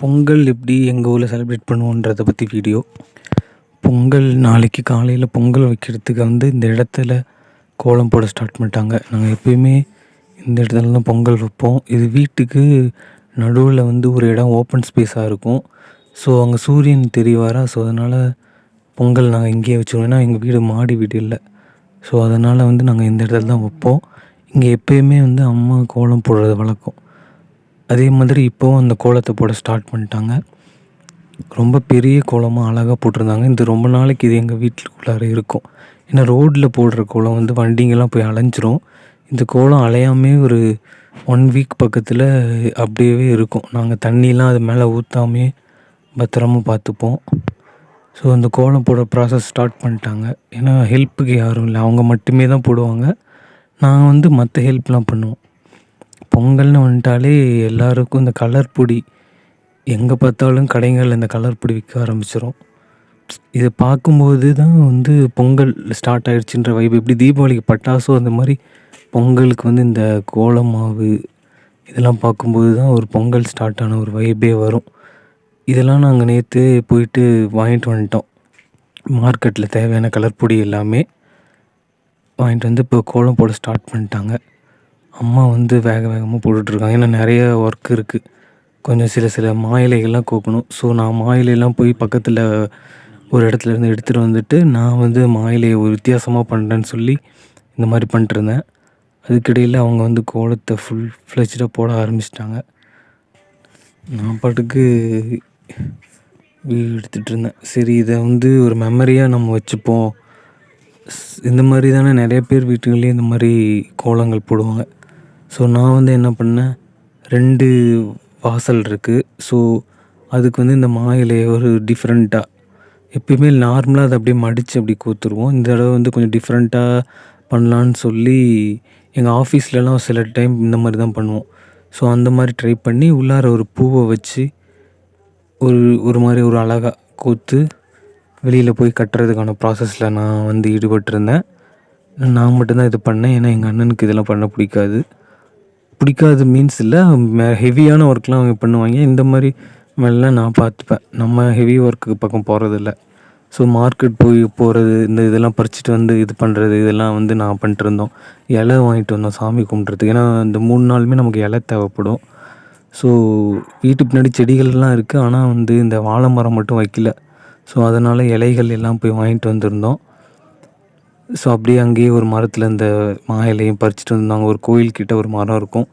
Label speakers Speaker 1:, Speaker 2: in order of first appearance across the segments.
Speaker 1: பொங்கல் எப்படி எங்கள் ஊரில் செலிப்ரேட் பண்ணுவோன்றதை பற்றி வீடியோ பொங்கல் நாளைக்கு காலையில் பொங்கல் வைக்கிறதுக்கு வந்து இந்த இடத்துல கோலம் போட ஸ்டார்ட் பண்ணிட்டாங்க. நாங்கள் எப்பயுமே இந்த இடத்துல தான் பொங்கல் வைப்போம். இது வீட்டுக்கு நடுவில் வந்து ஒரு இடம் ஓப்பன் ஸ்பேஸாக இருக்கும். ஸோ அங்கே சூரியன் தெரியவாரா ஸோ அதனால் பொங்கல் நாங்கள் இங்கேயே வச்சுருவோம். ஏன்னா எங்கள் வீடு மாடி வீடு இல்லை. ஸோ அதனால் வந்து நாங்கள் இந்த இடத்துல தான் வைப்போம். இங்கே எப்பயுமே வந்து அம்மா கோலம் போடுறது வழக்கம். அதே மாதிரி இப்போவும் அந்த கோலத்தை போட ஸ்டார்ட் பண்ணிட்டாங்க. ரொம்ப பெரிய கோலமாக அழகாக போட்டிருந்தாங்க. இந்த ரொம்ப நாளைக்கு இது எங்கள் வீட்டுக்குள்ளார இருக்கும். ஏன்னா ரோட்டில் போடுற கோலம் வந்து வண்டிங்கெல்லாம் போய் அலைஞ்சிரும். இந்த கோலம் அலையாமே ஒரு ஒன் வீக் பக்கத்தில் அப்படியே இருக்கும். நாங்கள் தண்ணிலாம் அது மேலே ஊற்றாமே பத்திரமா பார்த்துப்போம். ஸோ அந்த கோலம் போடுற ப்ராசஸ் ஸ்டார்ட் பண்ணிட்டாங்க. ஏன்னா ஹெல்ப்புக்கு யாரும் இல்லை. அவங்க மட்டுமே தான் போடுவாங்க. நான் வந்து மற்ற ஹெல்ப்லாம் பண்ணுவோம் பொங்கல்னு வந்துட்டாலே எல்லாருக்கும் இந்த கலர் பொடி. எங்கே பார்த்தாலும் கடைகளில் இந்த கலர் பொடி விற்க ஆரம்பிச்சிடும் இதை பார்க்கும்போது தான் வந்து பொங்கல் ஸ்டார்ட் ஆகிடுச்சின்ற வைப் எப்படி தீபாவளிக்கு பட்டாசோ அந்த மாதிரி பொங்கலுக்கு வந்து இந்த கோலம் மாவு இதெல்லாம் பார்க்கும்போது தான் ஒரு பொங்கல் ஸ்டார்ட் ஆன ஒரு வைப்பே வரும். இதெல்லாம் நாங்கள் நேற்று போயிட்டு வாங்கிட்டு வந்துட்டோம். மார்க்கெட்டில் தேவையான கலர் பொடி எல்லாமே வாங்கிட்டு வந்து இப்போ கோலம் போட ஸ்டார்ட் பண்ணிட்டாங்க. அம்மா வந்து வேக வேகமாக போட்டுட்ருக்காங்க. ஏன்னா நிறைய ஒர்க் இருக்குது கொஞ்சம் சில சில மாயிலைகள்லாம் கோக்கணும். ஸோ நான் மாயிலையெல்லாம் போய் பக்கத்தில் ஒரு இடத்துல இருந்து எடுத்துகிட்டு வந்துட்டு நான் வந்து மாயிலையை ஒரு வித்தியாசமாக பண்ணுறேன்னு சொல்லி இந்த மாதிரி பண்ணிட்டுருந்தேன் அதுக்கிடையில் அவங்க வந்து கோலத்தை ஃபுல் ஃப்ளெஜ்டாக போட ஆரம்பிச்சிட்டாங்க. நான் பாட்டுக்கு எடுத்துகிட்டு இருந்தேன் சரி இதை வந்து ஒரு மெமரியாக நம்ம வச்சுப்போம். இந்த மாதிரி தானே நிறைய பேர் வீட்டுகள்லேயும் இந்த மாதிரி கோலங்கள் போடுவாங்க. ஸோ நான் வந்து என்ன பண்ணேன்? ரெண்டு வாசல் இருக்குது ஸோ அதுக்கு வந்து இந்த மா இலையை ஒரு டிஃப்ரெண்ட்டாக எப்பயுமே நார்மலாக அதை அப்படியே மடித்து அப்படி கோத்துருவோம். இந்த தடவை வந்து கொஞ்சம் டிஃப்ரெண்ட்டாக பண்ணலான்னு சொல்லி எங்கள் ஆஃபீஸ்லலாம் சில டைம் இந்த மாதிரி தான் பண்ணுவோம். ஸோ அந்த மாதிரி ட்ரை பண்ணி உள்ளார ஒரு பூவை வச்சு ஒரு ஒரு மாதிரி ஒரு அழகாக கோத்து வெளியில் போய் கட்டுறதுக்கான ப்ராசஸில் நான் வந்து ஈடுபட்டிருந்தேன். நான் மட்டும்தான் இது பண்ணேன். ஏன்னா எங்கள் அண்ணனுக்கு இதெல்லாம் பண்ண பிடிக்காது. பிடிக்காது மீன்ஸ் இல்லை. ஹெவியான ஒர்க்லாம் அவங்க பண்ணுவாங்க. இந்த மாதிரி வேலைலாம் நான் பார்த்துப்பேன். நம்ம ஹெவி ஒர்க்கு பக்கம் போகிறதில்ல ஸோ மார்க்கெட் போய் போகிறது இந்த இதெல்லாம் பறிச்சுட்டு வந்து இது பண்ணுறது இதெல்லாம் வந்து நான் பண்ணிட்டுருந்தோம் இலை வாங்கிட்டு வந்தோம் சாமி கும்பிட்றதுக்கு. ஏன்னா இந்த மூணு நாளுமே நமக்கு இலை தேவைப்படும். ஸோ வீட்டு பின்னாடி செடிகள்லாம் இருக்குது ஆனால் வந்து இந்த வாழை மரம் மட்டும் வைக்கல. ஸோ அதனால் இலைகள் எல்லாம் போய் வாங்கிட்டு வந்திருந்தோம். ஸோ அப்படியே அங்கேயே ஒரு மரத்தில் இந்த மா இலையும் பறிச்சுட்டு வந்தாங்க ஒரு கோயில்கிட்ட ஒரு மரம் இருக்கும்.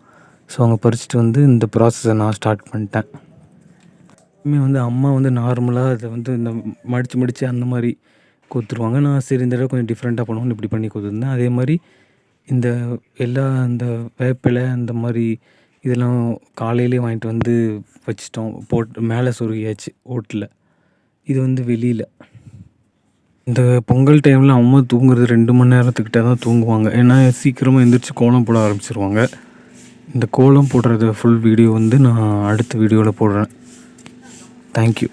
Speaker 1: ஸோ அங்கே பறிச்சுட்டு வந்து இந்த ப்ராசஸை நான் ஸ்டார்ட் பண்ணிட்டேன். எப்பவுமே வந்து அம்மா வந்து நார்மலாக அதை வந்து இந்த மடித்து மடித்து அந்த மாதிரி கொத்துருவாங்க. நான் சரி இந்த தடவை கொஞ்சம் டிஃப்ரெண்ட்டாக பண்ணுவோம்னு இப்படி பண்ணி கொத்துருந்தேன். அதே மாதிரி இந்த எல்லா அந்த வேப்பிலை அந்த மாதிரி இதெல்லாம் காலையிலே வாங்கிட்டு வந்து வச்சிட்டோம். போட் மேலே சொருகியாச்சு ஓட்டில். இது வந்து வெளியில். இந்த பொங்கல் டைமில் அம்மா தூங்குறது ரெண்டு மணி நேரத்துக்கிட்ட தான் தூங்குவாங்க. ஏன்னா சீக்கிரமாக எந்திரிச்சு கோலம் போட ஆரம்பிச்சிருவாங்க. இந்த கோலம் போடுறது ஃபுல் வீடியோ வந்து நான் அடுத்த வீடியோவில் போடுறேன். தேங்க்யூ